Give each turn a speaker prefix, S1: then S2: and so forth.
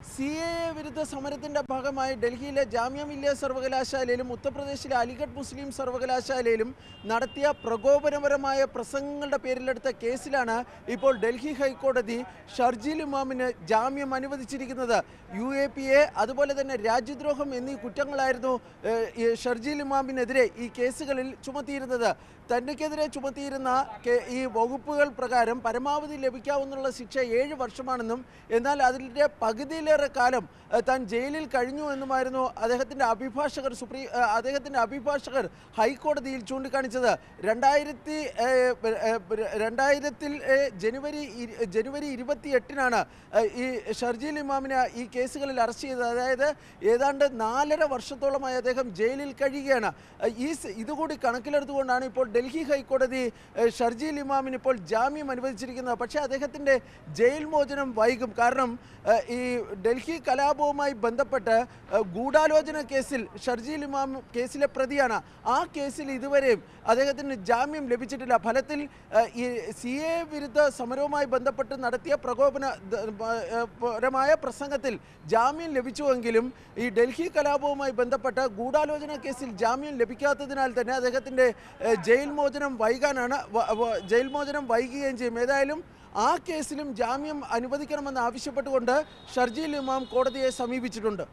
S1: C A A വിരുദ്ധ സമരത്തിന്റെ ഭാഗമായി ഡൽഹിയിലെ ജാമ്യ മില്ലിയ സർവകലാശാലയിലും ഉത്തർപ്രദേശിലെ അലിഗഡ് മുസ്ലിം സർവകലാശാലയിലും നടത്തിയ പ്രകോപനപരമായ പ്രസംഗങ്ങളുടെ പേരിലെടുത്ത കേസിലാണ് ഇപ്പോൾ ഡൽഹി ഹൈക്കോടതി ഷർജീൽ ഇമാമിന് ജാമ്യം അനുവദിച്ചിരിക്കുന്നത്. യു എ പി എ അതുപോലെ തന്നെ രാജ്യദ്രോഹം എന്നീ കുറ്റങ്ങളായിരുന്നു ഷർജിൽ ഇമാമിനെതിരെ ഈ കേസുകളിൽ ചുമത്തിയിരുന്നത്. തനിക്കെതിരെ ചുമത്തിയിരുന്ന ഈ വകുപ്പുകൾ പ്രകാരം പരമാവധി ലഭിക്കാവുന്ന ശിക്ഷ ഏഴ് വർഷമാണെന്നും എന്നാൽ അതിന്റെ പകുതിയിലേറെ കാലം താൻ ജയിലിൽ കഴിഞ്ഞു എന്നുമായിരുന്നു അദ്ദേഹത്തിന്റെ അഭിഭാഷകർ സുപ്രീം അദ്ദേഹത്തിന്റെ അഭിഭാഷകർ ഹൈക്കോടതിയിൽ ചൂണ്ടിക്കാണിച്ചത്. രണ്ടായിരത്തി രണ്ടായിരത്തിൽ ജനുവരി ജനുവരി ഇരുപത്തി എട്ടിനാണ് ഈ ഷർജീൽ ഇമാമിനെ ഈ കേസുകളിൽ അറസ്റ്റ് ചെയ്തത്. അതായത് ഏതാണ്ട് നാലര വർഷത്തോളമായി അദ്ദേഹം ജയിലിൽ കഴിയുകയാണ്. ഈ ഇതുകൂടി കണക്കിലെടുത്തുകൊണ്ടാണ് ഇപ്പോൾ ഡൽഹി ഹൈക്കോടതി ഷർജീൽ ഇമാമിന് ഇപ്പോൾ ജാമ്യം അനുവദിച്ചിരിക്കുന്നത്. പക്ഷേ അദ്ദേഹത്തിന്റെ ജയിൽ മോചനം വൈകും. കാരണം ഈ ഡൽഹി കലാപവുമായി ബന്ധപ്പെട്ട് ഗൂഢാലോചന കേസിൽ ഷർജീൽ ഇമാം കേസിലെ പ്രതിയാണ്. ആ കേസിൽ ഇതുവരെയും അദ്ദേഹത്തിന് ജാമ്യം ലഭിച്ചിട്ടില്ല. ഫലത്തിൽ ഈ സി എ വിരുദ്ധ സമരവുമായി ബന്ധപ്പെട്ട് നടത്തിയ പ്രകോപന പരമായ പ്രസംഗത്തിൽ ജാമ്യം ലഭിച്ചുവെങ്കിലും ഈ ഡൽഹി കലാപവുമായി ബന്ധപ്പെട്ട ഗൂഢാലോചന കേസിൽ ജാമ്യം ലഭിക്കാത്തതിനാൽ തന്നെ അദ്ദേഹത്തിന്റെ ജയിൽ മോചനം വൈകാനാണ് ജയിൽ മോചനം വൈകുകയും ചെയ്യും. ഏതായാലും ആ കേസിലും ജാമ്യം അനുവദിക്കണമെന്ന് ആവശ്യപ്പെട്ടുകൊണ്ട് ഷർജീൽ ഇമാം കോടതിയെ സമീപിച്ചിട്ടുണ്ട്.